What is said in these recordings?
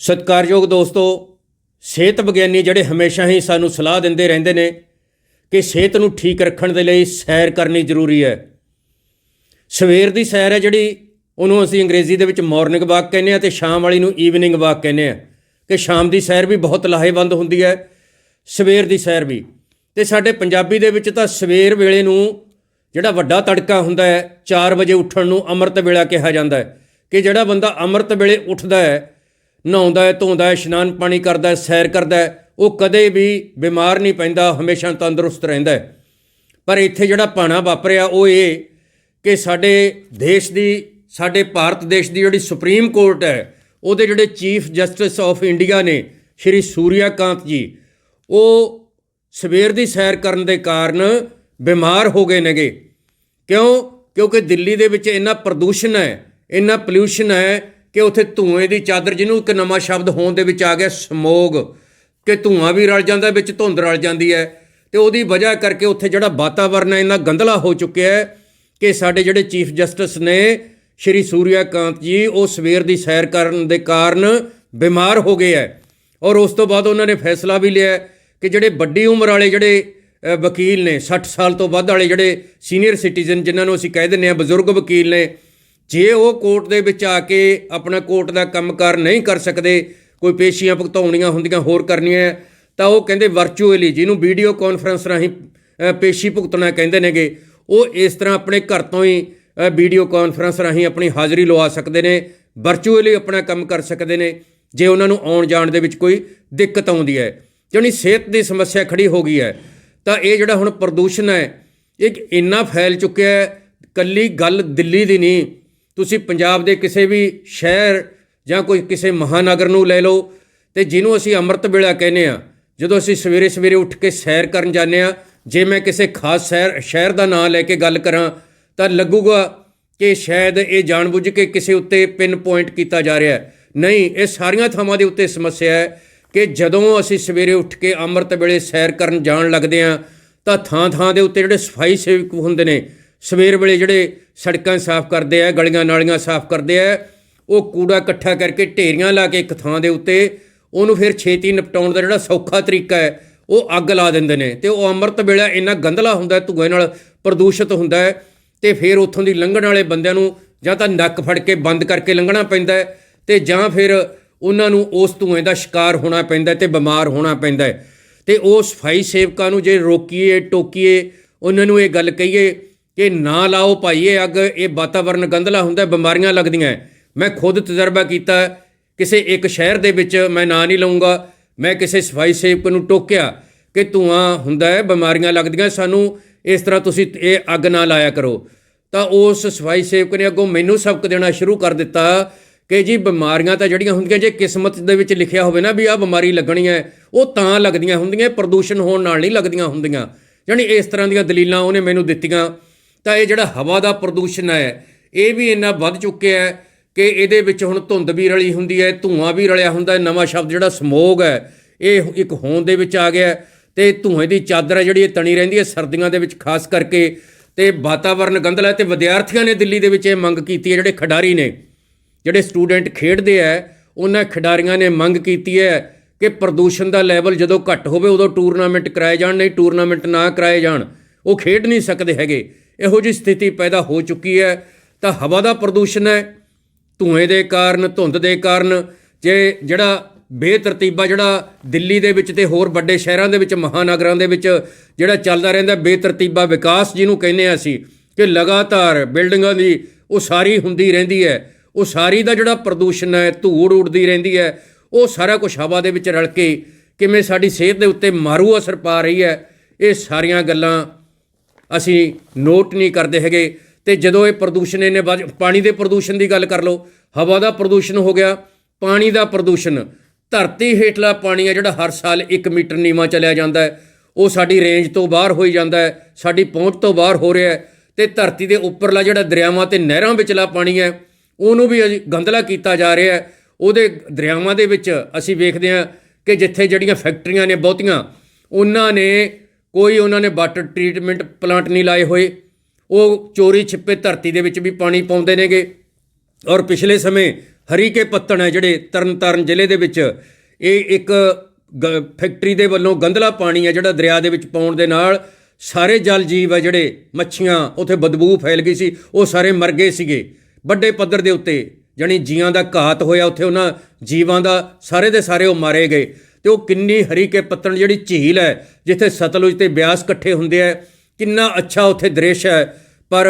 ਸਤਿਕਾਰਯੋਗ ਦੋਸਤੋ, ਸਿਹਤ ਵਿਗਿਆਨੀ ਜਿਹੜੇ ਹਮੇਸ਼ਾ ਹੀ ਸਾਨੂੰ ਸਲਾਹ ਦਿੰਦੇ ਰਹਿੰਦੇ ਨੇ ਕਿ ਸਿਹਤ ਨੂੰ ਠੀਕ ਰੱਖਣ ਦੇ ਲਈ ਸੈਰ ਕਰਨੀ ਜ਼ਰੂਰੀ ਹੈ। ਸਵੇਰ ਦੀ ਸੈਰ ਹੈ ਜਿਹੜੀ, ਉਹਨੂੰ ਅਸੀਂ ਅੰਗਰੇਜ਼ੀ ਦੇ ਵਿੱਚ ਮਾਰਨਿੰਗ ਵਾਕ ਕਹਿੰਦੇ ਆ ਤੇ ਸ਼ਾਮ ਵਾਲੀ ਨੂੰ ਈਵਨਿੰਗ ਵਾਕ ਕਹਿੰਦੇ ਆ ਕਿ ਸ਼ਾਮ ਦੀ ਸੈਰ ਵੀ ਬਹੁਤ ਲਾਹੇਵੰਦ ਹੁੰਦੀ ਹੈ, ਸਵੇਰ ਦੀ ਸੈਰ ਵੀ। ਤੇ ਸਾਡੇ ਪੰਜਾਬੀ ਦੇ ਵਿੱਚ ਤਾਂ ਸਵੇਰ ਵੇਲੇ ਨੂੰ ਜਿਹੜਾ ਵੱਡਾ ਤੜਕਾ ਹੁੰਦਾ ਹੈ 4 ਵਜੇ ਉੱਠਣ ਨੂੰ ਅੰਮ੍ਰਿਤ ਵੇਲਾ ਕਿਹਾ ਜਾਂਦਾ ਹੈ। ਕਿ ਜਿਹੜਾ ਬੰਦਾ ਅੰਮ੍ਰਿਤ ਵੇਲੇ ਉੱਠਦਾ ਹੈ ਨਹਾਉਂਦਾ ਹੈ, ਧੋਂਦਾ ਹੈ, ਇਸ਼ਨਾਨ ਪਾਣੀ ਕਰਦਾ ਹੈ, ਸੈਰ ਕਰਦਾ ਹੈ, ਉਹ ਕਦੇ ਵੀ ਬਿਮਾਰ ਨਹੀਂ ਪੈਂਦਾ, ਹਮੇਸ਼ਾ ਤੰਦਰੁਸਤ ਰਹਿੰਦਾ ਹੈ। ਪਰ ਇੱਥੇ ਜਿਹੜਾ ਪਾਣਾ ਵਾਪਰਿਆ, ਉਹ ਇਹ ਕਿ ਸਾਡੇ ਦੇਸ਼ ਦੀ, ਸਾਡੇ ਭਾਰਤ ਦੇਸ਼ ਦੀ ਜਿਹੜੀ ਸੁਪਰੀਮ ਕੋਰਟ ਹੈ, ਉਹਦੇ ਜਿਹੜੇ ਚੀਫ ਜਸਟਿਸ ਆਫ ਇੰਡੀਆ ਨੇ, ਸ਼੍ਰੀ ਸੂਰਿਆਕਾਂਤ ਜੀ, ਉਹ ਸਵੇਰ ਦੀ ਸੈਰ ਕਰਨ ਦੇ ਕਾਰਨ ਬਿਮਾਰ ਹੋ ਗਏ ਨੇਗੇ। ਕਿਉਂ? ਕਿਉਂਕਿ ਦਿੱਲੀ ਦੇ ਵਿੱਚ ਇੰਨਾ ਪ੍ਰਦੂਸ਼ਣ ਹੈ, ਇੰਨਾ ਪੋਲਿਊਸ਼ਨ ਹੈ ਕਿ ਉੱਥੇ ਧੂਏ ਦੀ ਚਾਦਰ, ਜਿਹਨੂੰ ਇੱਕ ਨਵਾਂ ਸ਼ਬਦ ਹੋਣ ਦੇ ਵਿੱਚ ਆ ਗਿਆ, ਸਮੋਗ, ਕਿ ਧੂਆਂ ਵੀ ਰਲ ਜਾਂਦਾ, ਵਿੱਚ ਧੁੰਦ ਰਲ ਜਾਂਦੀ ਹੈ। ਤੇ ਉਹਦੀ ਵਜ੍ਹਾ ਕਰਕੇ ਉੱਥੇ ਜਿਹੜਾ ਵਾਤਾਵਰਨ ਹੈ, ਇੰਨਾ ਗੰਧਲਾ ਹੋ ਚੁੱਕਿਆ ਹੈ ਕਿ ਸਾਡੇ ਜਿਹੜੇ ਚੀਫ ਜਸਟਿਸ ਨੇ, ਸ਼੍ਰੀ ਸੂਰਿਆਕਾਂਤ ਜੀ, ਉਹ ਸਵੇਰ ਦੀ ਸੈਰ ਕਰਨ ਦੇ ਕਾਰਨ ਬਿਮਾਰ ਹੋ ਗਏ ਹੈ। ਔਰ ਉਸ ਤੋਂ ਬਾਅਦ ਉਹਨਾਂ ਨੇ ਫੈਸਲਾ ਵੀ ਲਿਆ ਕਿ ਜਿਹੜੇ ਵੱਡੀ ਉਮਰ ਵਾਲੇ ਜਿਹੜੇ ਵਕੀਲ ਨੇ 60 ਸਾਲ ਤੋਂ ਵੱਧ ਵਾਲੇ ਜਿਹੜੇ ਸੀਨੀਅਰ ਸਿਟੀਜ਼ਨ, ਜਿਨ੍ਹਾਂ ਨੂੰ ਅਸੀਂ ਕਹਿ ਦਿੰਦੇ ਆ ਬਜ਼ੁਰਗ ਵਕੀਲ ਨੇ ਜੇ ਉਹ ਕੋਰਟ ਦੇ ਵਿੱਚ ਆ ਕੇ ਆਪਣਾ ਕੋਰਟ ਦਾ ਕੰਮਕਾਰ ਨਹੀਂ ਕਰ ਸਕਦੇ, ਕੋਈ ਪੇਸ਼ੀਆਂ ਭੁਗਤਾਉਣੀਆਂ ਹੁੰਦੀਆਂ ਹੋਰ ਕਰਨੀਆਂ, ਤਾਂ ਉਹ ਕਹਿੰਦੇ ਵਰਚੁਅਲੀ ਜਿਹਨੂੰ ਵੀਡੀਓ ਕਾਨਫਰੰਸ ਰਾਹੀਂ ਪੇਸ਼ੀ ਭੁਗਤਣਾ ਕਹਿੰਦੇ ਨੇਗੇ, ਉਹ ਇਸ ਤਰ੍ਹਾਂ ਆਪਣੇ ਘਰ ਤੋਂ ਹੀ ਵੀਡੀਓ ਕਾਨਫਰੰਸ ਰਾਹੀਂ ਆਪਣੀ ਹਾਜ਼ਰੀ ਲਵਾ ਸਕਦੇ ਨੇ ਵਰਚੁਅਲੀ ਆਪਣਾ ਕੰਮ ਕਰ ਸਕਦੇ ਨੇ, ਜੇ ਉਹਨਾਂ ਨੂੰ ਆਉਣ ਜਾਣ ਦੇ ਵਿੱਚ ਕੋਈ ਦਿੱਕਤ ਆਉਂਦੀ ਹੈ। ਜਾਣੀ ਸਿਹਤ ਦੀ ਸਮੱਸਿਆ ਖੜੀ ਹੋ ਗਈ ਹੈ। ਤਾਂ ਇਹ ਜਿਹੜਾ ਹੁਣ ਪ੍ਰਦੂਸ਼ਣ ਹੈ ਇਹ ਇੰਨਾ ਫੈਲ ਚੁੱਕਿਆ ਹੈ, ਕੱਲੀ ਗੱਲ ਦਿੱਲੀ ਦੀ ਨਹੀਂ ਤੁਸੀਂ ਪੰਜਾਬ ਦੇ ਕਿਸੇ ਵੀ ਸ਼ਹਿਰ ਜਾਂ ਕੋਈ ਕਿਸੇ ਮਹਾਨਗਰ ਨੂੰ ਲੈ ਲਓ ਤੇ ਜਿਹਨੂੰ ਅਸੀਂ ਅੰਮ੍ਰਿਤ ਵੇਲਾ ਕਹਿੰਦੇ ਆ ਜਦੋਂ ਅਸੀਂ ਸਵੇਰੇ ਸਵੇਰੇ ਉੱਠ ਕੇ ਸੈਰ ਕਰਨ ਜਾਂਦੇ ਆ ਜੇ ਮੈਂ ਕਿਸੇ ਖਾਸ ਸ਼ਹਿਰ ਸ਼ਹਿਰ ਦਾ ਨਾਂ ਲੈ ਕੇ ਗੱਲ ਕਰਾਂ, ਤਾਂ ਲੱਗੂਗਾ ਕਿ ਸ਼ਾਇਦ ਇਹ ਜਾਣਬੁੱਝ ਕੇ ਕਿਸੇ ਉੱਤੇ ਪਿਨ ਪੁਆਇੰਟ ਕੀਤਾ ਜਾ ਰਿਹਾ ਹੈ। ਨਹੀਂ, ਇਹ ਸਾਰੀਆਂ ਥਾਵਾਂ ਦੇ ਉੱਤੇ ਸਮੱਸਿਆ ਹੈ ਕਿ ਜਦੋਂ ਅਸੀਂ ਸਵੇਰੇ ਉੱਠ ਕੇ ਅੰਮ੍ਰਿਤ ਵੇਲੇ ਸੈਰ ਕਰਨ ਜਾਣ ਲੱਗਦੇ ਆ ਤਾਂ ਥਾਂ ਥਾਂ ਦੇ ਉੱਤੇ ਜਿਹੜੇ ਸਫ਼ਾਈ ਸੇਵਕ ਹੁੰਦੇ ਨੇ ਸਵੇਰ ਵੇਲੇ ਜਿਹੜੇ ਸੜਕਾਂ ਸਾਫ਼ ਕਰਦੇ ਆ ਗਲੀਆਂ ਨਾਲੀਆਂ ਸਾਫ਼ ਕਰਦੇ ਆ ਉਹ ਕੂੜਾ ਇਕੱਠਾ ਕਰਕੇ ਢੇਰੀਆਂ ਲਾ ਕੇ ਇੱਕ ਥਾਂ ਦੇ ਉੱਤੇ ਉਹਨੂੰ ਫਿਰ ਛੇਤੀ ਨਿਪਟਾਉਣ ਦਾ ਜਿਹੜਾ ਸੌਖਾ ਤਰੀਕਾ ਹੈ ਉਹ ਅੱਗ ਲਾ ਦਿੰਦੇ ਨੇ। ਤੇ ਉਹ ਅੰਮ੍ਰਿਤ ਵੇਲਾ ਇੰਨਾ ਗੰਧਲਾ ਹੁੰਦਾ ਹੈ, ਧੂਏ ਨਾਲ ਪ੍ਰਦੂਸ਼ਿਤ ਹੁੰਦਾ ਹੈ ਤੇ ਫਿਰ ਉੱਥੋਂ ਦੀ ਲੰਘਣ ਵਾਲੇ ਬੰਦਿਆਂ ਨੂੰ ਜਾਂ ਤਾਂ ਨੱਕ ਫੜ ਕੇ ਬੰਦ ਕਰਕੇ ਲੰਘਣਾ ਪੈਂਦਾ ਹੈ ਤੇ ਜਾਂ ਫਿਰ ਉਹਨਾਂ ਨੂੰ ਉਸ ਧੂਏ ਦਾ ਸ਼ਿਕਾਰ ਹੋਣਾ ਪੈਂਦਾ ਹੈ ਤੇ ਬਿਮਾਰ ਹੋਣਾ ਪੈਂਦਾ ਹੈ। ਤੇ ਉਹ ਸਫ਼ਾਈ ਸੇਵਕਾਂ ਨੂੰ ਜੇ ਰੋਕੀਏ ਟੋਕੀਏ ਉਹਨਾਂ ਨੂੰ ਇਹ ਗੱਲ ਕਹੀਏ ਕਿ ਨਾ ਲਾਓ ਭਾਈ, ਇਹ ਅੱਗ, ਇਹ ਵਾਤਾਵਰਨ ਗੰਧਲਾ ਹੁੰਦਾ, ਬਿਮਾਰੀਆਂ ਲੱਗਦੀਆਂ। ਮੈਂ ਖੁਦ ਤਜਰਬਾ ਕੀਤਾ, ਕਿਸੇ ਇੱਕ ਸ਼ਹਿਰ ਦੇ ਵਿੱਚ ਮੈਂ ਨਾਂ ਨਹੀਂ ਲਵਾਂਗਾ ਮੈਂ ਕਿਸੇ ਸਫ਼ਾਈ ਸੇਵਕ ਨੂੰ ਟੋਕਿਆ ਕਿ ਧੂਆਂ ਹੁੰਦਾ ਹੈ, ਬਿਮਾਰੀਆਂ ਲੱਗਦੀਆਂ ਸਾਨੂੰ, ਇਸ ਤਰ੍ਹਾਂ ਤੁਸੀਂ ਇਹ ਅੱਗ ਨਾ ਲਾਇਆ ਕਰੋ। ਤਾਂ ਉਸ ਸਫ਼ਾਈ ਸੇਵਕ ਨੇ ਅੱਗੋਂ ਮੈਨੂੰ ਸਬਕ ਦੇਣਾ ਸ਼ੁਰੂ ਕਰ ਦਿੱਤਾ ਕਿ ਜੀ, ਬਿਮਾਰੀਆਂ ਤਾਂ ਜਿਹੜੀਆਂ ਹੁੰਦੀਆਂ, ਜੇ ਕਿਸਮਤ ਦੇ ਵਿੱਚ ਲਿਖਿਆ ਹੋਵੇ ਨਾ ਵੀ ਆਹ ਬਿਮਾਰੀ ਲੱਗਣੀ ਹੈ, ਉਹ ਤਾਂ ਲੱਗਦੀਆਂ ਹੁੰਦੀਆਂ, ਪ੍ਰਦੂਸ਼ਣ ਹੋਣ ਨਾਲ ਨਹੀਂ ਲੱਗਦੀਆਂ ਹੁੰਦੀਆਂ। ਯਾਨੀ ਇਸ ਤਰ੍ਹਾਂ ਦੀਆਂ ਦਲੀਲਾਂ ਉਹਨੇ ਮੈਨੂੰ ਦਿੱਤੀਆਂ। ਤਾਂ ਇਹ ਜਿਹੜਾ ਹਵਾ ਦਾ ਪ੍ਰਦੂਸ਼ਣ ਹੈ, ਇਹ ਵੀ ਇੰਨਾ ਵੱਧ ਚੁੱਕਿਆ ਹੈ ਕਿ ਇਹਦੇ ਵਿੱਚ ਹੁਣ ਧੁੰਦ ਵੀ ਰਲੀ ਹੁੰਦੀ ਹੈ, ਧੂਆਂ ਵੀ ਰਲਿਆ ਹੁੰਦਾ ਹੈ, ਨਵਾਂ ਸ਼ਬਦ ਜਿਹੜਾ ਸਮੋਗ ਹੈ, ਇਹ ਇੱਕ ਹੋਂਦ ਦੇ ਵਿੱਚ ਆ ਗਿਆ ਹੈ ਤੇ ਧੂਏ ਦੀ ਚਾਦਰ ਹੈ ਜਿਹੜੀ ਇਹ ਤਣੀ ਰਹਿੰਦੀ ਹੈ ਸਰਦੀਆਂ ਦੇ ਵਿੱਚ, ਖਾਸ ਕਰਕੇ ਤੇ ਵਾਤਾਵਰਨ ਗੰਧਲਾ ਤੇ ਵਿਦਿਆਰਥੀਆਂ ਨੇ ਦਿੱਲੀ ਦੇ ਵਿੱਚ ਇਹ ਮੰਗ ਕੀਤੀ ਹੈ, ਜਿਹੜੇ ਖਿਡਾਰੀ ਨੇ, ਜਿਹੜੇ ਸਟੂਡੈਂਟ ਖੇਡਦੇ ਆ ਉਹਨਾਂ ਖਿਡਾਰੀਆਂ ਨੇ ਮੰਗ ਕੀਤੀ ਹੈ ਕਿ ਪ੍ਰਦੂਸ਼ਣ ਦਾ ਲੈਵਲ ਜਦੋਂ ਘੱਟ ਹੋਵੇ ਉਦੋਂ ਟੂਰਨਾਮੈਂਟ ਕਰਾਏ ਜਾਣ, ਨਹੀਂ ਟੂਰਨਾਮੈਂਟ ਨਾ ਕਰਾਏ ਜਾਣ, ਉਹ ਖੇਡ ਨਹੀਂ ਸਕਦੇ ਹੈਗੇ। ਇਹੋ ਜਿਹੀ ਸਥਿਤੀ ਪੈਦਾ ਹੋ ਚੁੱਕੀ ਹੈ, ਤਾਂ ਹਵਾ ਦਾ ਪ੍ਰਦੂਸ਼ਣ ਹੈ, ਧੂਏ ਦੇ ਕਾਰਨ, ਧੁੰਦ ਦੇ ਕਾਰਨ, ਜੇ ਜਿਹੜਾ ਬੇਤਰਤੀਬਾ ਜਿਹੜਾ ਦਿੱਲੀ ਦੇ ਵਿੱਚ ਤੇ ਹੋਰ ਵੱਡੇ ਸ਼ਹਿਰਾਂ ਦੇ ਵਿੱਚ, ਮਹਾਨਗਰਾਂ ਦੇ ਵਿੱਚ ਜਿਹੜਾ ਚੱਲਦਾ ਰਹਿੰਦਾ ਬੇਤਰਤੀਬਾ ਵਿਕਾਸ ਜਿਹਨੂੰ ਕਹਿੰਦੇ ਆ ਅਸੀਂ, ਕਿ ਲਗਾਤਾਰ ਬਿਲਡਿੰਗਾਂ ਦੀ ਉਹ ਸਾਰੀ ਹੁੰਦੀ ਰਹਿੰਦੀ ਹੈ ਉਹ ਸਾਰੀ ਦਾ ਜਿਹੜਾ ਪ੍ਰਦੂਸ਼ਣ ਹੈ, ਧੂੜ ਉੱਡਦੀ ਰਹਿੰਦੀ ਹੈ, ਉਹ ਸਾਰਾ ਕੁਝ ਹਵਾ ਦੇ ਵਿੱਚ ਰਲ ਕੇ ਕਿਵੇਂ ਸਾਡੀ ਸਿਹਤ ਦੇ ਉੱਤੇ ਮਾਰੂ ਅਸਰ ਪਾ ਰਹੀ ਹੈ, ਇਹ ਸਾਰੀਆਂ ਗੱਲਾਂ ਅਸੀਂ ਨੋਟ ਨਹੀਂ ਕਰਦੇ ਹੈਗੇ। ਤੇ ਜਦੋਂ ਇਹ ਪ੍ਰਦੂਸ਼ਣ ਇਹਨੇ ਵੱਧ- ਪਾਣੀ ਦੇ ਪ੍ਰਦੂਸ਼ਣ ਦੀ ਗੱਲ ਕਰ ਲਓ, ਹਵਾ ਦਾ ਪ੍ਰਦੂਸ਼ਣ ਹੋ ਗਿਆ, ਪਾਣੀ ਦਾ ਪ੍ਰਦੂਸ਼ਣ। ਧਰਤੀ ਹੇਠਲਾ ਪਾਣੀ ਆ ਜਿਹੜਾ ਹਰ ਸਾਲ 1 ਮੀਟਰ ਨੀਵਾਂ ਚਲਿਆ ਜਾਂਦਾ ਹੈ। ਉਹ ਸਾਡੀ ਰੇਂਜ ਤੋਂ ਬਾਹਰ ਹੋਈ ਜਾਂਦਾ ਹੈ, ਸਾਡੀ ਪਹੁੰਚ ਤੋਂ ਬਾਹਰ ਹੋ ਰਿਹਾ ਹੈ। ਤੇ ਧਰਤੀ ਦੇ ਉੱਪਰਲਾ ਜਿਹੜਾ ਦਰਿਆਵਾਂ ਤੇ ਨਹਿਰਾਂ ਵਿਚਲਾ ਪਾਣੀ ਹੈ, ਉਹਨੂੰ ਵੀ ਅਸੀਂ ਗੰਧਲਾ ਕੀਤਾ ਜਾ ਰਿਹਾ ਹੈ। ਉਹਦੇ ਦਰਿਆਵਾਂ ਦੇ ਵਿੱਚ ਅਸੀਂ ਵੇਖਦੇ ਹਾਂ ਕਿ ਜਿੱਥੇ ਜਿਹੜੀਆਂ ਫੈਕਟਰੀਆਂ ਨੇ ਬਹੁਤੀਆਂ, ਉਹਨਾਂ ਨੇ ਕੋਈ ਉਹਨਾਂ ਨੇ ਵਾਟਰ ਟ੍ਰੀਟਮੈਂਟ ਪਲਾਂਟ ਨਹੀਂ ਲਾਏ ਹੋਏ। ਉਹ ਚੋਰੀ ਛਿੱਪੇ ਧਰਤੀ ਦੇ ਵਿੱਚ ਵੀ ਪਾਣੀ ਪਾਉਂਦੇ ਨੇਗੇ। ਔਰ ਪਿਛਲੇ ਸਮੇਂ ਹਰੀਕੇ ਪੱਤਣ ਹੈ ਜਿਹੜੇ ਤਰਨਤਾਰਨ ਜ਼ਿਲ੍ਹੇ ਦੇ ਵਿੱਚ, ਇਹ ਇੱਕ ਗ- ਫੈਕਟਰੀ ਦੇ ਵੱਲੋਂ ਗੰਧਲਾ ਪਾਣੀ ਹੈ ਜਿਹੜਾ ਦਰਿਆ ਦੇ ਵਿੱਚ ਪਾਉਣ ਦੇ ਨਾਲ ਸਾਰੇ ਜਲ ਜੀਵ ਹੈ ਜਿਹੜੇ ਮੱਛੀਆਂ ਉੱਥੇ ਬਦਬੂ ਫੈਲ ਗਈ ਸੀ, ਉਹ ਸਾਰੇ ਮਰ ਗਏ ਸੀਗੇ। ਵੱਡੇ ਪੱਧਰ ਦੇ ਉੱਤੇ ਜਾਣੀ ਜੀਆਂ ਦਾ ਘਾਤ ਹੋਇਆ, ਉੱਥੇ ਉਹਨਾਂ ਜੀਵਾਂ ਦਾ ਸਾਰੇ ਦੇ ਸਾਰੇ ਉਹ ਮਾਰੇ ਗਏ। ਤੇ ਉਹ ਕਿੰਨੀ ਹਰੀ ਕੇ ਪੱਤਣ ਜਿਹੜੀ ਝੀਲ ਹੈ, ਜਿੱਥੇ ਸਤਲੁਜ ਤੇ ਬਿਆਸ ਇਕੱਠੇ ਹੁੰਦੇ ਆ, ਕਿੰਨਾ ਅੱਛਾ ਉੱਥੇ ਦ੍ਰਿਸ਼ ਹੈ। ਪਰ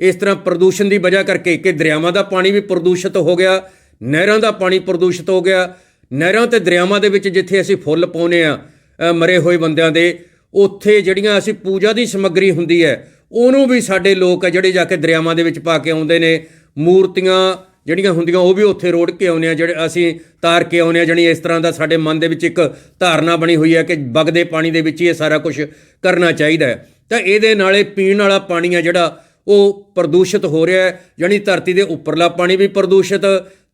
ਇਸ ਤਰ੍ਹਾਂ ਪ੍ਰਦੂਸ਼ਣ ਦੀ ਵਜ੍ਹਾ ਕਰਕੇ ਕਿ ਦਰਿਆਵਾਂ ਦਾ ਪਾਣੀ ਵੀ ਪ੍ਰਦੂਸ਼ਿਤ ਹੋ ਗਿਆ, ਨਹਿਰਾਂ ਦਾ ਪਾਣੀ ਪ੍ਰਦੂਸ਼ਿਤ ਹੋ ਗਿਆ। ਨਹਿਰਾਂ ਤੇ ਦਰਿਆਵਾਂ ਦੇ ਵਿੱਚ ਜਿੱਥੇ ਅਸੀਂ ਫੁੱਲ ਪਾਉਨੇ ਆ ਮਰੇ ਹੋਏ ਬੰਦਿਆਂ ਦੇ, ਉੱਥੇ ਜਿਹੜੀਆਂ ਅਸੀਂ ਪੂਜਾ ਦੀ ਸਮੱਗਰੀ ਹੁੰਦੀ ਹੈ, ਉਹਨੂੰ ਵੀ ਸਾਡੇ ਲੋਕ ਹੈ ਜਿਹੜੇ ਜਾ ਕੇ ਦਰਿਆਵਾਂ ਦੇ ਵਿੱਚ ਪਾ ਕੇ ਆਉਂਦੇ ਨੇ। ਮੂਰਤੀਆਂ ਜਿਹੜੀਆਂ ਹੁੰਦੀਆਂ ਉਹ ਵੀ ਉੱਥੇ ਰੋੜ ਕੇ ਆਉਂਦੇ ਆ, ਜਿਹੜੇ ਅਸੀਂ ਤਾਰ ਕੇ ਆਉਂਦੇ ਆ, ਜਣੀ ਇਸ ਤਰ੍ਹਾਂ ਦਾ ਸਾਡੇ ਮਨ ਦੇ ਵਿੱਚ ਇੱਕ ਧਾਰਨਾ ਬਣੀ ਹੋਈ ਹੈ ਕਿ ਵਗਦੇ ਪਾਣੀ ਦੇ ਵਿੱਚ ਹੀ ਇਹ ਸਾਰਾ ਕੁਝ ਕਰਨਾ ਚਾਹੀਦਾ ਹੈ। ਤਾਂ ਇਹਦੇ ਨਾਲੇ ਪੀਣ ਵਾਲਾ ਪਾਣੀ ਆ ਜਿਹੜਾ, ਉਹ ਪ੍ਰਦੂਸ਼ਿਤ ਹੋ ਰਿਹਾ ਹੈ, ਜਾਣੀ ਧਰਤੀ ਦੇ ਉੱਪਰਲਾ ਪਾਣੀ ਵੀ ਪ੍ਰਦੂਸ਼ਿਤ,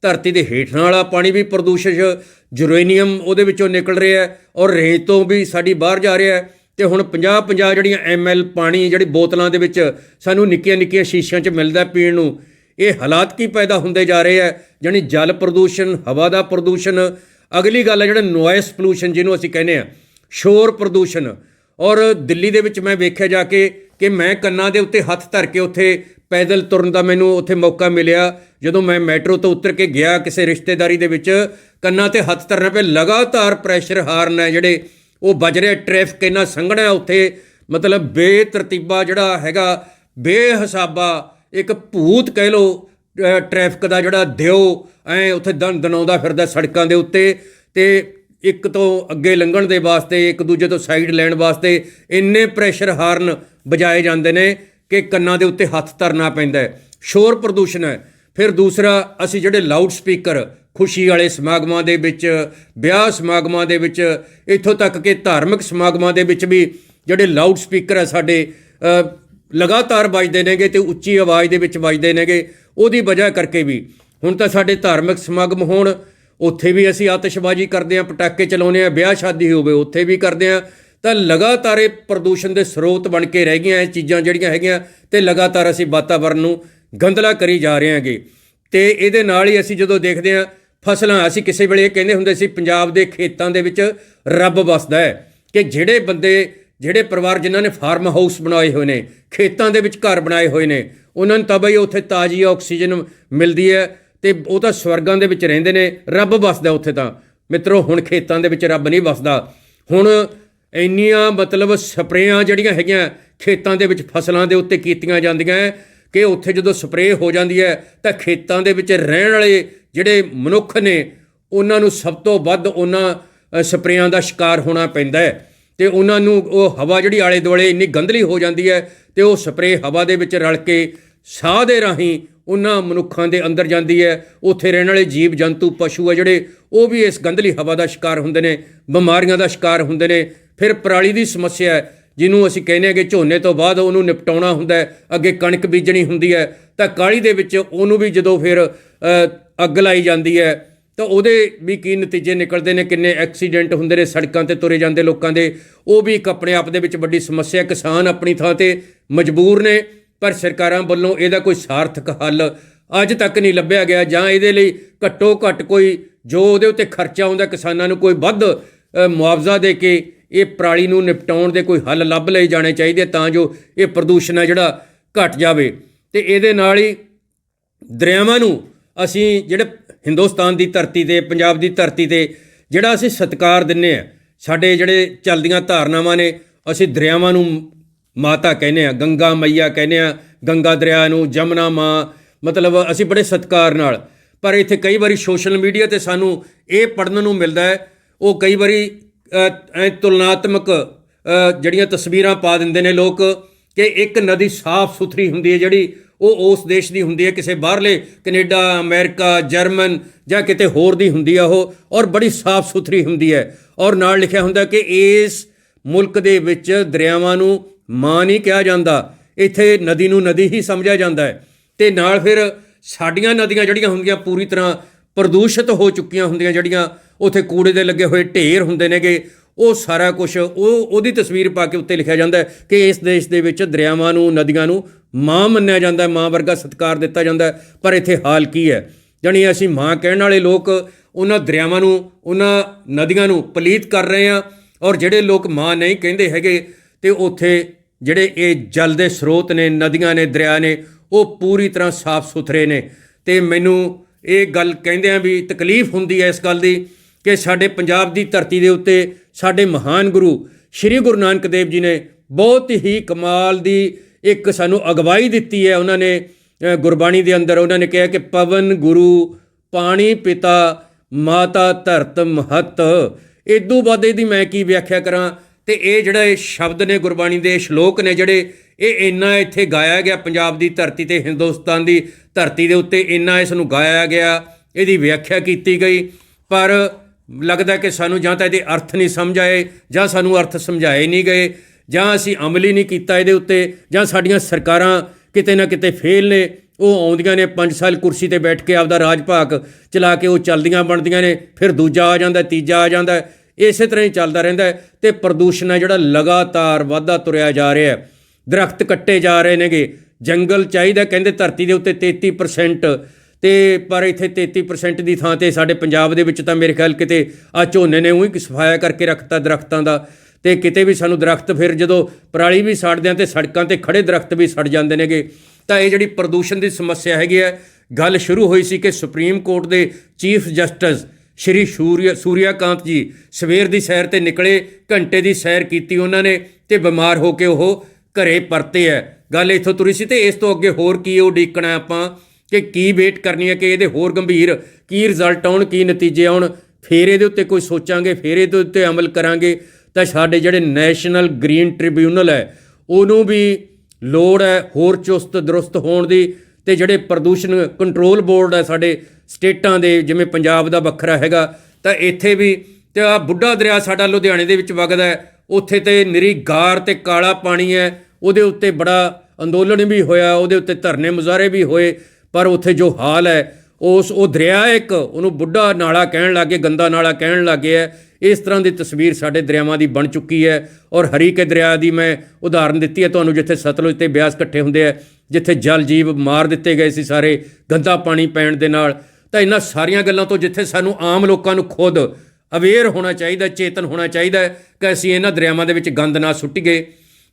ਧਰਤੀ ਦੇ ਹੇਠਾਂ ਵਾਲਾ ਪਾਣੀ ਵੀ ਪ੍ਰਦੂਸ਼ਿਤ, ਯੂਰੇਨੀਅਮ ਉਹਦੇ ਵਿੱਚੋਂ ਨਿਕਲ ਰਿਹਾ ਹੈ ਔਰ ਰੇਤ ਤੋਂ ਵੀ ਸਾਡੀ ਬਾਹਰ ਜਾ ਰਿਹਾ ਹੈ। ਤੇ ਹੁਣ 50 50 ਜਿਹੜੀਆਂ ਐਮਐਲ ਪਾਣੀ, ਜਿਹੜੀ ਬੋਤਲਾਂ ਦੇ ਵਿੱਚ ਸਾਨੂੰ ਨਿੱਕੀਆਂ ਨਿੱਕੀਆਂ ਸ਼ੀਸ਼ਿਆਂ 'ਚ ਮਿਲਦਾ ਪੀਣ ਨੂੰ ਇਹ ਹਾਲਾਤ ਕੀ ਪੈਦਾ ਹੁੰਦੇ ਜਾ ਰਹੇ ਹੈ? ਜਾਣੀ ਜਲ ਪ੍ਰਦੂਸ਼ਣ, ਹਵਾ ਦਾ ਪ੍ਰਦੂਸ਼ਣ। ਅਗਲੀ ਗੱਲ ਹੈ ਜਿਹੜਾ ਨੋਇਸ ਪੋਲੂਸ਼ਨ ਜਿਹਨੂੰ ਅਸੀਂ ਕਹਿੰਦੇ ਆ ਸ਼ੋਰ ਪ੍ਰਦੂਸ਼ਣ। ਔਰ ਦਿੱਲੀ ਦੇ ਵਿੱਚ ਮੈਂ ਵੇਖਿਆ ਜਾ ਕੇ ਕਿ ਮੈਂ ਕੰਨਾਂ ਦੇ ਉੱਤੇ ਹੱਥ ਧਰ ਕੇ ਉੱਥੇ ਪੈਦਲ ਤੁਰਨ ਦਾ ਮੈਨੂੰ ਉੱਥੇ ਮੌਕਾ ਮਿਲਿਆ। ਜਦੋਂ ਮੈਂ ਮੈਟਰੋ ਤੋਂ ਉਤਰ ਕੇ ਗਿਆ ਕਿਸੇ ਰਿਸ਼ਤੇਦਾਰੀ ਦੇ ਵਿੱਚ, ਕੰਨਾਂ ਤੇ ਹੱਥ ਧਰਨਾ ਪਿਆ। ਲਗਾਤਾਰ ਪ੍ਰੈਸ਼ਰ ਹਾਰਨ ਹੈ ਜਿਹੜੇ ਉਹ ਵੱਜ ਰਿਹਾ ਟ੍ਰੈਫਿਕ ਇੰਨਾ ਸੰਘਣਾ ਉੱਥੇ। ਮਤਲਬ ਬੇਤਰਤੀਬਾ ਜਿਹੜਾ ਹੈਗਾ, ਬੇਹਿਸਾਬਾ ਇੱਕ ਭੂਤ ਕਹਿ ਲੋ ਟ੍ਰੈਫਿਕ ਦਾ ਜਿਹੜਾ ਦਿਓ, ਐ ਉੱਥੇ ਦਨ ਦਨਾਉਂਦਾ ਫਿਰਦਾ ਸੜਕਾਂ ਦੇ ਉੱਤੇ ਤੇ ਇੱਕ ਤੋਂ ਅੱਗੇ ਲੰਘਣ ਦੇ ਵਾਸਤੇ, ਇੱਕ ਦੂਜੇ ਤੋਂ ਸਾਈਡ ਲੈਣ ਵਾਸਤੇ ਇੰਨੇ ਪ੍ਰੈਸ਼ਰ ਹਾਰਨ ਵਜਾਏ ਜਾਂਦੇ ਨੇ ਕਿ ਕੰਨਾਂ ਦੇ ਉੱਤੇ ਹੱਥ ਧਰਨਾ ਪੈਂਦਾ ਸ਼ੋਰ ਪ੍ਰਦੂਸ਼ਣ ਹੈ। ਫਿਰ ਦੂਸਰਾ, ਅਸੀਂ ਜਿਹੜੇ ਲਾਊਡ ਸਪੀਕਰ ਖੁਸ਼ੀ ਵਾਲੇ ਸਮਾਗਮਾਂ ਦੇ ਵਿੱਚ, ਵਿਆਹ ਸਮਾਗਮਾਂ ਦੇ ਵਿੱਚ, ਇੱਥੋਂ ਤੱਕ ਕਿ ਧਾਰਮਿਕ ਸਮਾਗਮਾਂ ਦੇ ਵਿੱਚ ਵੀ ਜਿਹੜੇ ਲਾਊਡ ਸਪੀਕਰ ਹੈ ਸਾਡੇ ਲਗਾਤਾਰ ਵੱਜਦੇ ਨੇਗੇ ਤੇ ਉੱਚੀ ਆਵਾਜ਼ ਦੇ ਵਿੱਚ ਵੱਜਦੇ ਨੇਗੇ, ਉਹਦੀ ਵਜ੍ਹਾ ਕਰਕੇ ਵੀ। ਹੁਣ ਤਾਂ ਸਾਡੇ ਧਾਰਮਿਕ ਸਮਾਗਮ ਹੋਣ, ਉੱਥੇ ਵੀ ਅਸੀਂ ਆਤਿਸ਼ਬਾਜ਼ੀ ਕਰਦੇ ਆਂ ਪਟਾਕੇ ਚਲਾਉਂਦੇ ਆਂ ਵਿਆਹ ਸ਼ਾਦੀ ਹੋਵੇ, ਉੱਥੇ ਵੀ ਕਰਦੇ ਆਂ ਤਾਂ ਲਗਾਤਾਰ ਇਹ ਪ੍ਰਦੂਸ਼ਣ ਦੇ ਸਰੋਤ ਬਣ ਕੇ ਰਹਿ ਗਈਆਂ ਇਹ ਚੀਜ਼ਾਂ ਜਿਹੜੀਆਂ ਹੈਗੀਆਂ ਤੇ ਲਗਾਤਾਰ ਅਸੀਂ ਵਾਤਾਵਰਣ ਨੂੰ ਗੰਦਲਾ ਕਰੀ ਜਾ ਰਹੇ ਹਾਂਗੇ। ਤੇ ਇਹਦੇ ਨਾਲ ਹੀ ਅਸੀਂ ਜਦੋਂ ਦੇਖਦੇ ਆਂ ਫਸਲਾਂ, ਅਸੀਂ ਕਿਸੇ ਵੇਲੇ ਇਹ ਕਹਿੰਦੇ ਹੁੰਦੇ ਸੀ, ਪੰਜਾਬ ਦੇ ਖੇਤਾਂ ਦੇ ਵਿੱਚ ਰੱਬ ਵਸਦਾ ਹੈ ਕਿ ਜਿਹੜੇ ਬੰਦੇ ਜਿਹੜੇ ਪਰਿਵਾਰ ਜਿਨ੍ਹਾਂ ਨੇ ਫਾਰਮ ਹਾਊਸ ਬਣਾਏ ਹੋਏ ਨੇ, ਖੇਤਾਂ ਦੇ ਵਿੱਚ ਘਰ ਬਣਾਏ ਹੋਏ ਨੇ, ਉਹਨਾਂ ਨੂੰ ਤਾਂ ਬਈ ਉੱਥੇ ਤਾਜ਼ੀ ਆਕਸੀਜਨ ਮਿਲਦੀ ਹੈ ਤੇ ਉਹ ਤਾਂ ਸਵਰਗਾਂ ਦੇ ਵਿੱਚ ਰਹਿੰਦੇ ਨੇ, ਰੱਬ ਵਸਦਾ ਉੱਥੇ ਤਾਂ। ਮਿੱਤਰੋ, ਹੁਣ ਖੇਤਾਂ ਦੇ ਵਿੱਚ ਰੱਬ ਨਹੀਂ ਵਸਦਾ। ਹੁਣ ਇੰਨੀਆਂ ਮਤਲਬ ਸਪਰੇਆਂ ਜਿਹੜੀਆਂ ਹੈਗੀਆਂ, ਖੇਤਾਂ ਦੇ ਵਿੱਚ ਫਸਲਾਂ ਦੇ ਉੱਤੇ ਕੀਤੀਆਂ ਜਾਂਦੀਆਂ ਹੈ ਕਿ ਉੱਥੇ ਜਦੋਂ ਸਪਰੇਅ ਹੋ ਜਾਂਦੀ ਹੈ, ਤਾਂ ਖੇਤਾਂ ਦੇ ਵਿੱਚ ਰਹਿਣ ਵਾਲੇ ਜਿਹੜੇ ਮਨੁੱਖ ਨੇ, ਉਹਨਾਂ ਨੂੰ ਸਭ ਤੋਂ ਵੱਧ ਉਹਨਾਂ ਸਪਰੇਆਂ ਦਾ ਸ਼ਿਕਾਰ ਹੋਣਾ ਪੈਂਦਾ ਹੈ। ਤੇ ਉਹਨਾਂ ਨੂੰ ਉਹ ਹਵਾ ਜਿਹੜੀ ਆਲੇ ਦੁਆਲੇ ਇੰਨੀ ਗੰਧਲੀ ਹੋ ਜਾਂਦੀ ਹੈ ਤੇ ਉਹ ਸਪਰੇਅ ਹਵਾ ਦੇ ਵਿੱਚ ਰਲ ਕੇ ਸਾਹ ਦੇ ਰਾਹੀਂ ਉਹਨਾਂ ਮਨੁੱਖਾਂ ਦੇ ਅੰਦਰ ਜਾਂਦੀ ਹੈ। ਉੱਥੇ ਰਹਿਣ ਵਾਲੇ ਜੀਵ, ਜੰਤੂ, ਪਸ਼ੂ ਆ ਜਿਹੜੇ, ਉਹ ਵੀ ਇਸ ਗੰਧਲੀ ਹਵਾ ਦਾ ਸ਼ਿਕਾਰ ਹੁੰਦੇ ਨੇ, ਬਿਮਾਰੀਆਂ ਦਾ ਸ਼ਿਕਾਰ ਹੁੰਦੇ ਨੇ। ਫਿਰ ਪਰਾਲੀ ਦੀ ਸਮੱਸਿਆ ਹੈ, ਜਿਹਨੂੰ ਅਸੀਂ ਕਹਿੰਦੇ ਹਾਂ ਕਿ ਝੋਨੇ ਤੋਂ ਬਾਅਦ ਉਹਨੂੰ ਨਿਪਟਾਉਣਾ ਹੁੰਦਾ ਹੈ, ਅੱਗੇ ਕਣਕ ਬੀਜਣੀ ਹੁੰਦੀ ਹੈ, ਤਾਂ ਕਾਲੀ ਦੇ ਵਿੱਚ ਉਹਨੂੰ ਵੀ ਜਦੋਂ ਫਿਰ ਅੱਗ ਲਾਈ ਜਾਂਦੀ ਹੈ ਤਾਂ ਉਹਦੇ ਵੀ ਕੀ ਨਤੀਜੇ ਨਿਕਲਦੇ ਨੇ, ਕਿੰਨੇ ਐਕਸੀਡੈਂਟ ਹੁੰਦੇ ਨੇ ਸੜਕਾਂ ਤੇ ਤੁਰੇ ਜਾਂਦੇ ਲੋਕਾਂ ਦੇ, ਉਹ ਵੀ ਇੱਕ ਆਪਣੇ ਆਪ ਦੇ ਵਿੱਚ ਵੱਡੀ ਸਮੱਸਿਆ ਕਿਸਾਨ ਆਪਣੀ ਥਾਂ ਤੇ ਮਜਬੂਰ ਨੇ, ਪਰ ਸਰਕਾਰਾਂ ਵੱਲੋਂ ਇਹਦਾ ਕੋਈ ਸਾਰਥਕ ਹੱਲ ਅੱਜ ਤੱਕ ਨਹੀਂ ਲੱਭਿਆ ਗਿਆ, ਜਾਂ ਇਹਦੇ ਲਈ ਘੱਟੋ ਘੱਟ ਕੋਈ, ਜੋ ਉਹਦੇ ਉੱਤੇ ਖਰਚਾ ਆਉਂਦਾ, ਕਿਸਾਨਾਂ ਨੂੰ ਕੋਈ ਵੱਧ ਮੁਆਵਜ਼ਾ ਦੇ ਕੇ ਇਹ ਪਰਾਲੀ ਨੂੰ ਨਿਪਟਾਉਣ ਦੇ ਕੋਈ ਹੱਲ ਲੱਭ ਲਏ ਜਾਣੇ ਚਾਹੀਦੇ, ਤਾਂ ਜੋ ਇਹ ਪ੍ਰਦੂਸ਼ਣ ਹੈ ਜਿਹੜਾ ਘਟ ਜਾਵੇ। ਤੇ ਇਹਦੇ ਨਾਲ ਹੀ ਦਰਿਆਵਾਂ ਨੂੰ ਅਸੀਂ ਜਿਹੜੇ ਹਿੰਦੁਸਤਾਨ ਦੀ ਧਰਤੀ ਤੇ ਪੰਜਾਬ ਦੀ ਧਰਤੀ ਤੇ ਜਿਹੜਾ ਅਸੀਂ ਸਤਿਕਾਰ ਦਿੰਨੇ ਆ ਸਾਡੇ ਜਿਹੜੇ ਚੱਲਦੀਆਂ ਧਾਰਨਾਵਾਂ ਨੇ ਅਸੀਂ ਦਰਿਆਵਾਂ ਨੂੰ ਮਾਤਾ ਕਹਿੰਦੇ ਆ ਗੰਗਾ ਮਈਆ ਕਹਿੰਦੇ ਆ ਗੰਗਾ ਦਰਿਆ ਨੂੰ ਜਮਨਾ ਮਾਂ ਮਤਲਬ ਅਸੀਂ ਬੜੇ ਸਤਿਕਾਰ ਨਾਲ। ਪਰ ਇੱਥੇ ਕਈ ਵਾਰੀ ਸੋਸ਼ਲ ਮੀਡੀਆ ਤੇ ਸਾਨੂੰ ਇਹ ਪੜਨ ਨੂੰ ਮਿਲਦਾ ਹੈ ਉਹ ਕਈ ਵਾਰੀ ਅ, ਤੁਲਨਾਤਮਕ ਜਿਹੜੀਆਂ ਤਸਵੀਰਾਂ ਪਾ ਦਿੰਦੇ ਨੇ ਲੋਕ ਕਿ ਇੱਕ ਨਦੀ ਸਾਫ਼ ਸੁਥਰੀ ਹੁੰਦੀ ਹੈ ਜਿਹੜੀ ਉਹ ਉਸ ਦੇਸ਼ ਦੀ ਹੁੰਦੀ ਹੈ, ਕਿਸੇ ਬਾਹਰਲੇ, ਕੈਨੇਡਾ, ਅਮਰੀਕਾ, ਜਰਮਨ ਜਾਂ ਕਿਤੇ ਹੋਰ ਦੀ ਹੁੰਦੀ ਆ ਉਹ, ਔਰ ਬੜੀ ਸਾਫ਼ ਸੁਥਰੀ ਹੁੰਦੀ ਹੈ। ਔਰ ਨਾਲ ਲਿਖਿਆ ਹੁੰਦਾ ਕਿ ਇਸ ਮੁਲਕ ਦੇ ਵਿੱਚ ਦਰਿਆਵਾਂ ਨੂੰ ਮਾਂ ਨਹੀਂ ਕਿਹਾ ਜਾਂਦਾ, ਇੱਥੇ ਨਦੀ ਨੂੰ ਨਦੀ ਹੀ ਸਮਝਿਆ ਜਾਂਦਾ ਹੈ। ਤੇ ਨਾਲ ਫਿਰ ਸਾਡੀਆਂ ਨਦੀਆਂ ਜਿਹੜੀਆਂ ਹੁੰਦੀਆਂ, ਪੂਰੀ ਤਰ੍ਹਾਂ ਪ੍ਰਦੂਸ਼ਿਤ ਹੋ ਚੁੱਕੀਆਂ ਹੁੰਦੀਆਂ ਜਿਹੜੀਆਂ, ਉੱਥੇ ਕੂੜੇ ਦੇ ਲੱਗੇ ਹੋਏ ਢੇਰ ਹੁੰਦੇ ਨੇਗੇ ਉਹ ਸਾਰਾ ਕੁਝ ਉਹ ਉਹਦੀ ਤਸਵੀਰ ਪਾ ਕੇ ਉੱਤੇ ਲਿਖਿਆ ਜਾਂਦਾ ਹੈ ਕਿ ਇਸ ਦੇਸ਼ ਦੇ ਵਿੱਚ ਦਰਿਆਵਾਂ ਨੂੰ, ਨਦੀਆਂ ਨੂੰ ਮਾਂ ਮੰਨਿਆ ਜਾਂਦਾ ਹੈ, ਮਾਂ ਵਰਗਾ ਸਤਿਕਾਰ ਦਿੱਤਾ ਜਾਂਦਾ ਹੈ। ਪਰ ਇੱਥੇ ਹਾਲ ਕੀ ਹੈ? ਜਾਣੀ ਅਸੀਂ ਮਾਂ ਕਹਿਣ ਵਾਲੇ ਲੋਕ ਉਹਨਾਂ ਦਰਿਆਵਾਂ ਨੂੰ, ਉਹਨਾਂ ਨਦੀਆਂ ਨੂੰ ਪਲੀਤ ਕਰ ਰਹੇ ਆ ਔਰ ਜਿਹੜੇ ਲੋਕ ਮਾਂ ਨਹੀਂ ਕਹਿੰਦੇ ਹੈਗੇ ਤੇ ਉੱਥੇ ਜਿਹੜੇ ਇਹ ਜਲ ਦੇ ਸਰੋਤ ਨੇ, ਨਦੀਆਂ ਨੇ, ਦਰਿਆ ਨੇ, ਉਹ ਪੂਰੀ ਤਰ੍ਹਾਂ ਸਾਫ਼ ਸੁਥਰੇ ਨੇ। ਤੇ ਮੈਨੂੰ ਇਹ ਗੱਲ ਕਹਿੰਦੇ ਆ ਵੀ ਤਕਲੀਫ ਹੁੰਦੀ ਹੈ ਇਸ ਗੱਲ ਦੀ ਕਿ ਸਾਡੇ ਪੰਜਾਬ ਦੀ ਧਰਤੀ ਦੇ ਉੱਤੇ ਸਾਡੇ ਮਹਾਨ ਗੁਰੂ ਸ੍ਰੀ ਗੁਰੂ ਨਾਨਕ ਦੇਵ ਜੀ ਨੇ ਬਹੁਤ ਹੀ ਕਮਾਲ ਦੀ ਇੱਕ ਸਾਨੂੰ ਅਗਵਾਈ ਦਿੱਤੀ ਹੈ। ਉਹਨਾਂ ਨੇ ਗੁਰਬਾਣੀ ਦੇ ਅੰਦਰ ਉਹਨਾਂ ਨੇ ਕਿਹਾ ਕਿ ਪਵਨ ਗੁਰੂ, ਪਾਣੀ ਪਿਤਾ, ਮਾਤਾ ਧਰਤ ਮਹਤ। ਇਦੋਂ ਬਾਅਦ ਇਹਦੀ ਮੈਂ ਕੀ ਵਿਆਖਿਆ ਕਰਾਂ ਤੇ ਇਹ ਜਿਹੜਾ ਇਹ ਸ਼ਬਦ ਨੇ ਗੁਰਬਾਣੀ ਦੇ ਸ਼ਲੋਕ ਨੇ ਜਿਹੜੇ, ਇਹ ਇੰਨਾ ਇੱਥੇ ਗਾਇਆ ਗਿਆ ਪੰਜਾਬ ਦੀ ਧਰਤੀ ਤੇ, ਹਿੰਦੁਸਤਾਨ ਦੀ ਧਰਤੀ ਦੇ ਉੱਤੇ ਇੰਨਾ ਇਸ ਨੂੰ ਗਾਇਆ ਗਿਆ। ਇਹਦੀ ਵਿਆਖਿਆ ਕੀਤੀ ਗਈ। ਪਰ ਲੱਗਦਾ ਕਿ ਸਾਨੂੰ ਜਾਂ ਤਾਂ ਇਹਦੇ ਅਰਥ ਨਹੀਂ ਸਮਝ ਆਏ, ਜਾਂ ਸਾਨੂੰ ਅਰਥ ਸਮਝਾਏ ਨਹੀਂ ਗਏ, ਜਾਂ ਅਸੀਂ ਅਮਲੀ ਨਹੀਂ ਕੀਤਾ ਇਹਦੇ ਉੱਤੇ, ਜਾਂ ਸਾਡੀਆਂ ਸਰਕਾਰਾਂ ਕਿਤੇ ਨਾ ਕਿਤੇ ਫੇਲ ਨੇ, ਉਹ ਆਉਂਦੀਆਂ ਨੇ 5 ਸਾਲ ਕੁਰਸੀ ਤੇ ਬੈਠ ਕੇ ਆਪਦਾ ਰਾਜ ਭਾਗ ਚਲਾ ਕੇ ਉਹ ਚਲਦੀਆਂ ਬਣਦੀਆਂ ਨੇ, ਫਿਰ ਦੂਜਾ ਆ ਜਾਂਦਾ, ਤੀਜਾ ਆ ਜਾਂਦਾ, ਇਸੇ ਤਰ੍ਹਾਂ ਹੀ ਚੱਲਦਾ ਰਹਿੰਦਾ ਹੈ ਤੇ ਪ੍ਰਦੂਸ਼ਣ ਹੈ ਜਿਹੜਾ ਲਗਾਤਾਰ ਵਾਧਾ ਤੁਰਿਆ ਜਾ ਰਿਹਾ ਹੈ। ਦਰਖਤ ਕੱਟੇ ਜਾ ਰਹੇ ਨੇਗੇ, ਜੰਗਲ ਚਾਹੀਦਾ ਕਹਿੰਦੇ ਧਰਤੀ ਦੇ ਉੱਤੇ 33% ਤੇ ਪਰ ਇੱਥੇ 33% ਦੀ ਥਾਂ ਤੇ ਸਾਡੇ ਪੰਜਾਬ ਦੇ ਵਿੱਚ ਤਾਂ ਮੇਰੇ ਖਿਆਲ ਕਿਤੇ ਆ ਝੋਨੇ ਨੇ ਉਹੀ ਸਫਾਇਆ ਕਰਕੇ ਰੱਖਤਾ ਦਰਖਤਾਂ ਦਾ। ਤੇ ਕਿਤੇ ਵੀ ਸਾਨੂੰ ਦਰਖਤ ਫਿਰ ਜਦੋਂ ਪਰਾਲੀ ਵੀ ਸਾੜਦੇ ਆ ਤੇ ਸੜਕਾਂ ਤੇ ਖੜੇ ਦਰਖਤ ਵੀ ਸੜ ਜਾਂਦੇ ਨੇਗੇ, ਤਾਂ ਇਹ ਜਿਹੜੀ ਪ੍ਰਦੂਸ਼ਣ ਦੀ ਸਮੱਸਿਆ ਹੈਗੀ ਹੈ, ਗੱਲ ਸ਼ੁਰੂ ਹੋਈ ਸੀ ਕਿ ਸੁਪਰੀਮ ਕੋਰਟ ਦੇ ਚੀਫ ਜਸਟਿਸ ਸ਼੍ਰੀ ਸੂਰਿਆ ਸੂਰਿਆਕਾਂਤ ਜੀ ਸਵੇਰ ਦੀ ਸੈਰ ਤੇ ਨਿਕਲੇ, ਘੰਟੇ ਦੀ ਸੈਰ ਕੀਤੀ ਉਹਨਾਂ ਨੇ ਤੇ ਬਿਮਾਰ ਹੋ ਕੇ ਉਹ ਘਰੇ ਪਰਤੇ ਹੈ। ਗੱਲ ਇੱਥੋਂ ਤੁਰੀ ਸੀ ਤੇ ਇਸ ਤੋਂ ਅੱਗੇ ਹੋਰ ਕੀ ਉਹ ਡੀਕਣਾ ਆਪਾਂ? ਕਿ ਕੀ ਵੇਟ ਕਰਨੀ ਹੈ ਕਿ ਇਹਦੇ ਹੋਰ ਗੰਭੀਰ ਕੀ ਰਿਜ਼ਲਟ ਆਉਣ, ਕੀ ਨਤੀਜੇ ਆਉਣ, ਫੇਰ ਇਹਦੇ ਉੱਤੇ ਕੋਈ ਸੋਚਾਂਗੇ, ਫੇਰ ਇਹਦੇ ਉੱਤੇ ਅਮਲ ਕਰਾਂਗੇ। ਤਾਂ ਸਾਡੇ ਜਿਹੜੇ ਨੈਸ਼ਨਲ ਗ੍ਰੀਨ ਟ੍ਰਿਬਿਊਨਲ ਹੈ, ਉਹਨੂੰ ਵੀ ਲੋੜ ਹੈ ਹੋਰ ਚੁਸਤ ਦਰੁਸਤ ਹੋਣ ਦੀ ਤੇ ਜਿਹੜੇ ਪ੍ਰਦੂਸ਼ਣ ਕੰਟਰੋਲ ਬੋਰਡ ਹੈ ਸਾਡੇ ਸਟੇਟਾਂ ਦੇ, ਜਿਵੇਂ ਪੰਜਾਬ ਦਾ ਵੱਖਰਾ ਹੈਗਾ, ਤਾਂ ਇੱਥੇ ਵੀ ਤੇ ਆ ਬੁੱਢਾ ਦਰਿਆ ਸਾਡਾ ਲੁਧਿਆਣੇ ਦੇ ਵਿੱਚ ਵਗਦਾ ਹੈ, ਉੱਥੇ ਤੇ ਨਿਰੀ ਗਾਰ ਤੇ ਕਾਲਾ ਪਾਣੀ ਹੈ, ਉਹਦੇ ਉੱਤੇ ਬੜਾ ਅੰਦੋਲਨ ਵੀ ਹੋਇਆ, ਉਹਦੇ ਉੱਤੇ ਧਰਨੇ ਮੁਜ਼ਾਹਰੇ ਵੀ ਹੋਏ ਪਰ ਉੱਥੇ ਜੋ ਹਾਲ ਹੈ, ਉਸ, ਉਹ ਦਰਿਆ ਇੱਕ, ਉਹਨੂੰ ਬੁੱਢਾ ਨਾਲਾ ਕਹਿਣ ਲੱਗੇ, ਗੰਦਾ ਨਾਲਾ ਕਹਿਣ ਲੱਗੇ ਹੈ। ਇਸ ਤਰ੍ਹਾਂ ਦੀ ਤਸਵੀਰ ਸਾਡੇ ਦਰਿਆਵਾਂ ਦੀ ਬਣ ਚੁੱਕੀ ਹੈ ਔਰ ਹਰੀਕੇ ਦਰਿਆ ਦੀ ਮੈਂ ਉਦਾਹਰਨ ਦਿੱਤੀ ਹੈ ਤੁਹਾਨੂੰ, ਜਿੱਥੇ ਸਤਲੁਜ ਤੇ ਬਿਆਸ ਇਕੱਠੇ ਹੁੰਦੇ ਆ ਜਿੱਥੇ ਜਲ ਜੀਵ ਮਾਰ ਦਿੱਤੇ ਗਏ ਸੀ ਸਾਰੇ ਗੰਦਾ ਪਾਣੀ ਪੈਣ ਦੇ ਨਾਲ। ਤਾਂ ਇਹਨਾਂ ਸਾਰੀਆਂ ਗੱਲਾਂ ਤੋਂ ਜਿੱਥੇ ਸਾਨੂੰ ਆਮ ਲੋਕਾਂ ਨੂੰ ਖੁਦ ਅਵੇਅਰ ਹੋਣਾ ਚਾਹੀਦਾ, ਚੇਤਨ ਹੋਣਾ ਚਾਹੀਦਾ ਕਿ ਅਸੀਂ ਇਹਨਾਂ ਦਰਿਆਵਾਂ ਦੇ ਵਿੱਚ ਗੰਦ ਨਾ ਸੁੱਟੀਏ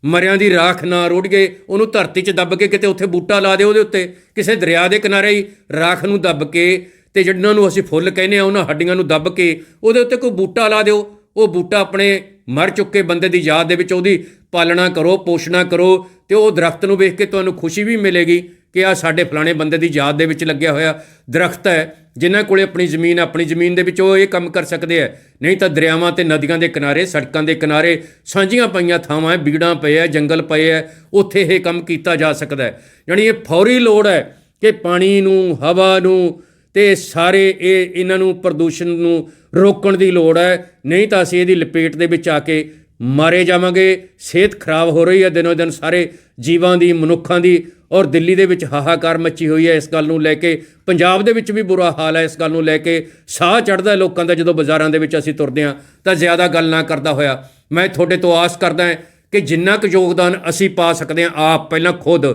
ਮਰਿਆਂ ਦੀ ਰਾਖ ਨਾ ਰੋੜੀਏ ਉਹਨੂੰ ਧਰਤੀ 'ਚ ਦੱਬ ਕੇ ਕਿਤੇ ਉੱਥੇ ਬੂਟਾ ਲਾ ਦਿਓ ਉਹਦੇ ਉੱਤੇ। ਕਿਸੇ ਦਰਿਆ ਦੇ ਕਿਨਾਰੇ ਹੀ ਰਾਖ ਨੂੰ ਦੱਬ ਕੇ ਤੇ ਜਿਹਨਾਂ ਨੂੰ ਅਸੀਂ ਫੁੱਲ ਕਹਿੰਦੇ ਆ ਉਹਨਾਂ ਹੱਡੀਆਂ ਨੂੰ ਦੱਬ ਕੇ ਉਹਦੇ ਉੱਤੇ ਕੋਈ ਬੂਟਾ ਲਾ ਦਿਓ। ਉਹ ਬੂਟਾ ਆਪਣੇ ਮਰ ਚੁੱਕੇ ਬੰਦੇ ਦੀ ਯਾਦ ਦੇ ਵਿੱਚ ਉਹਦੀ ਪਾਲਣਾ ਕਰੋ, ਪੋਸ਼ਣਾ ਕਰੋ ਤੇ ਉਹ ਦਰਖਤ ਨੂੰ ਵੇਖ ਕੇ ਤੁਹਾਨੂੰ ਖੁਸ਼ੀ ਵੀ ਮਿਲੇਗੀ। ਕਿ ਆ ਸਾਡੇ ਫਲਾਣੇ ਬੰਦੇ ਦੀ ਯਾਦ ਦੇ ਵਿੱਚ ਲੱਗਿਆ ਹੋਇਆ ਦਰਖਤ ਹੈ, ਜਿਨ੍ਹਾਂ ਕੋਲੇ ਆਪਣੀ ਜ਼ਮੀਨ ਆਪਣੀ ਜ਼ਮੀਨ ਦੇ ਵਿੱਚ ਉਹ ਇਹ ਕੰਮ ਕਰ ਸਕਦੇ ਆ ਨਹੀਂ ਤਾਂ ਦਰਿਆਵਾਂ ਤੇ ਨਦੀਆਂ ਦੇ ਕਿਨਾਰੇ, ਸੜਕਾਂ ਦੇ ਕਿਨਾਰੇ ਸਾਂਝੀਆਂ ਪਈਆਂ ਥਾਵਾਂ ਹੈ, ਬੀੜਾਂ ਪਏ ਹੈ, ਜੰਗਲ ਪਏ ਹੈ, ਉੱਥੇ ਇਹ ਕੰਮ ਕੀਤਾ ਜਾ ਸਕਦਾ ਹੈ। ਯਾਨੀ ਇਹ ਫੌਰੀ ਲੋੜ ਹੈ ਕਿ ਪਾਣੀ ਨੂੰ, ਹਵਾ ਨੂੰ ਤੇ ਸਾਰੇ ਇਹ ਇਹਨਾਂ ਨੂੰ ਪ੍ਰਦੂਸ਼ਣ ਨੂੰ ਰੋਕਣ ਦੀ ਲੋੜ ਹੈ। ਨਹੀਂ ਤਾਂ ਅਸੀਂ ਇਹਦੀ ਲਪੇਟ ਦੇ ਵਿੱਚ ਆ ਕੇ ਮਾਰੇ ਜਾਵਾਂਗੇ। ਸਿਹਤ ਖਰਾਬ ਹੋ ਰਹੀ ਹੈ ਦਿਨੋ ਦਿਨ ਸਾਰੇ ਜੀਵਾਂ ਦੀ, ਮਨੁੱਖਾਂ ਦੀ ਔਰ ਦਿੱਲੀ ਦੇ ਵਿੱਚ ਹਾਹਾਕਾਰ ਮੱਚੀ ਹੋਈ ਹੈ ਇਸ ਗੱਲ ਨੂੰ ਲੈ ਕੇ। ਪੰਜਾਬ ਦੇ ਵਿੱਚ ਵੀ ਬੁਰਾ ਹਾਲ ਹੈ ਇਸ ਗੱਲ ਨੂੰ ਲੈ ਕੇ। ਸਾਹ ਚੜਦਾ ਲੋਕਾਂ ਦਾ ਜਦੋਂ ਬਾਜ਼ਾਰਾਂ ਦੇ ਵਿੱਚ ਅਸੀਂ ਤੁਰਦੇ ਹਾਂ, ਤਾਂ ਜ਼ਿਆਦਾ ਗੱਲ ਨਾ ਕਰਦਾ ਹੋਇਆ। ਮੈਂ ਤੁਹਾਡੇ ਤੋਂ ਆਸ ਕਰਦਾ ਹਾਂ ਕਿ ਜਿੰਨਾ ਕੁ ਯੋਗਦਾਨ ਅਸੀਂ ਪਾ ਸਕਦੇ ਹਾਂ, ਆਪ ਪਹਿਲਾਂ ਖੁਦ।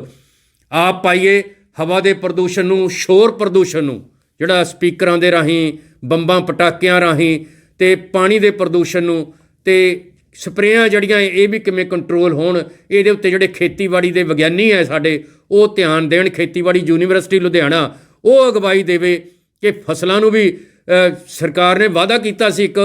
ਆਪ ਪਾਈਏ ਹਵਾ ਦੇ ਪ੍ਰਦੂਸ਼ਣ ਨੂੰ, ਸ਼ੋਰ ਪ੍ਰਦੂਸ਼ਣ ਨੂੰ, ਜਿਹੜਾ ਸਪੀਕਰਾਂ ਦੇ ਰਾਹੀਂ, ਬੰਬਾਂ, ਪਟਾਕਿਆਂ ਰਾਹੀਂ ਤੇ ਪਾਣੀ ਦੇ ਪ੍ਰਦੂਸ਼ਣ ਨੂੰ ਤੇ ਸਪਰੇਆਂ ਜਿਹੜੀਆਂ ਇਹ ਵੀ ਕਿਵੇਂ ਕੰਟਰੋਲ ਹੋਣ, ਇਹਦੇ ਉੱਤੇ ਜਿਹੜੇ ਖੇਤੀਬਾੜੀ ਦੇ ਵਿਗਿਆਨੀ ਹੈ ਸਾਡੇ, ਉਹ ਧਿਆਨ ਦੇਣ, ਖੇਤੀਬਾੜੀ ਯੂਨੀਵਰਸਿਟੀ ਲੁਧਿਆਣਾ, ਉਹ ਅਗਵਾਈ ਦੇਵੇ ਕਿ ਫਸਲਾਂ ਨੂੰ ਵੀ ਸਰਕਾਰ ਨੇ ਵਾਅਦਾ ਕੀਤਾ ਸੀ ਇੱਕ,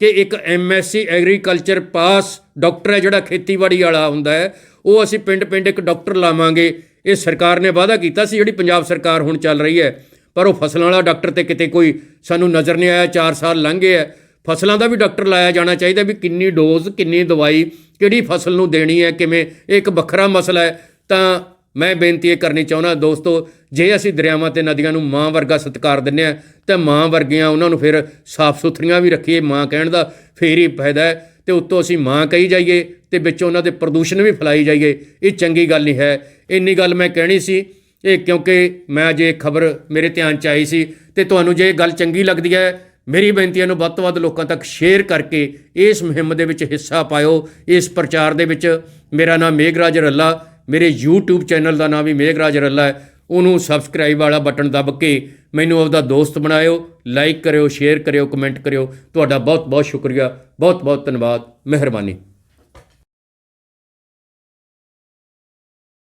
ਕਿ ਇੱਕ ਐਮਐਸਸੀ ਐਗਰੀਕਲਚਰ ਪਾਸ ਡਾਕਟਰ ਹੈ ਜਿਹੜਾ ਖੇਤੀਬਾੜੀ ਵਾਲਾ ਹੁੰਦਾ ਹੈ, ਉਹ ਅਸੀਂ ਪਿੰਡ-ਪਿੰਡ ਇੱਕ ਡਾਕਟਰ ਲਾਵਾਂਗੇ। ਇਹ ਸਰਕਾਰ ਨੇ ਵਾਅਦਾ ਕੀਤਾ ਸੀ, ਜਿਹੜੀ ਪੰਜਾਬ ਸਰਕਾਰ ਹੁਣ ਚੱਲ ਰਹੀ ਹੈ, ਪਰ ਉਹ ਫਸਲਾਂ ਵਾਲਾ ਡਾਕਟਰ ਤੇ ਕਿਤੇ ਕੋਈ ਸਾਨੂੰ ਨਜ਼ਰ ਨਹੀਂ ਆਇਆ 4 ਸਾਲ ਲੰਘ ਗਏ ਹੈ ਫਸਲਾਂ ਦਾ ਵੀ ਡਾਕਟਰ ਲਾਇਆ ਜਾਣਾ ਚਾਹੀਦਾ ਵੀ ਕਿੰਨੀ ਡੋਜ਼, ਕਿੰਨੀ ਦਵਾਈ, ਕਿਹੜੀ ਫਸਲ ਨੂੰ ਦੇਣੀ ਹੈ, ਕਿਵੇਂ, ਇਹ ਇੱਕ ਵੱਖਰਾ ਮਸਲਾ ਹੈ। ਤਾਂ ਮੈਂ ਬੇਨਤੀ ਇਹ ਕਰਨੀ ਚਾਹੁੰਦਾ, ਦੋਸਤੋ, ਜੇ ਅਸੀਂ ਦਰਿਆਵਾਂ ਤੇ ਨਦੀਆਂ ਨੂੰ ਮਾਂ ਵਰਗਾ ਸਤਿਕਾਰ ਦਿੰਨੇ ਆ ਤਾਂ ਮਾਂ ਵਰਗੀਆਂ ਉਹਨਾਂ ਨੂੰ ਫਿਰ ਸਾਫ਼ ਸੁਥਰੀਆਂ ਵੀ ਰੱਖੀਏ, ਮਾਂ ਕਹਿਣ ਦਾ ਫੇਰ ਹੀ ਫਾਇਦਾ ਹੈ। ਤੇ ਉੱਤੋਂ ਅਸੀਂ ਮਾਂ ਕਹੀ ਜਾਈਏ ਤੇ ਵਿੱਚ ਉਹਨਾਂ ਦੇ ਪ੍ਰਦੂਸ਼ਣ ਵੀ ਫੈਲਾਈ ਜਾਈਏ, ਇਹ ਚੰਗੀ ਗੱਲ ਨਹੀਂ ਹੈ। ਇੰਨੀ ਗੱਲ ਮੈਂ ਕਹਿਣੀ ਸੀ, ਇਹ ਕਿਉਂਕਿ ਮੈਂ ਜੇ ਖਬਰ ਮੇਰੇ ਧਿਆਨ ਚ ਆਈ ਸੀ ਤੇ ਤੁਹਾਨੂੰ ਜੇ ਇਹ ਗੱਲ ਚੰਗੀ ਲੱਗਦੀ ਹੈ ਮੇਰੀ ਬੇਨਤੀ ਹੈ ਨੂੰ ਵੱਧ ਤੋਂ ਵੱਧ ਲੋਕਾਂ ਤੱਕ ਸ਼ੇਅਰ ਕਰਕੇ ਇਸ ਮੁਹਿੰਮ ਦੇ ਵਿੱਚ ਹਿੱਸਾ ਪਾਇਓ। ਇਸ ਪ੍ਰਚਾਰ ਦੇ ਵਿੱਚ ਮੇਰਾ ਨਾਮ ਮੇਘਰਾਜ ਰੱਲਾ, ਮੇਰੇ YouTube ਚੈਨਲ ਦਾ ਨਾਮ ਵੀ ਮੇਘਰਾਜ ਰੱਲਾ ਹੈ। ਉਹਨੂੰ ਸਬਸਕ੍ਰਾਈਬ ਵਾਲਾ ਬਟਨ ਦੱਬ ਕੇ ਮੈਨੂੰ ਆਪਦਾ ਦੋਸਤ ਬਣਾਇਓ ਲਾਈਕ ਕਰਿਓ ਸ਼ੇਅਰ ਕਰਿਓ ਕਮੈਂਟ ਕਰਿਓ। ਤੁਹਾਡਾ ਬਹੁਤ ਬਹੁਤ ਸ਼ੁਕਰੀਆ। ਬਹੁਤ ਬਹੁਤ ਧੰਨਵਾਦ। ਮਿਹਰਬਾਨੀ।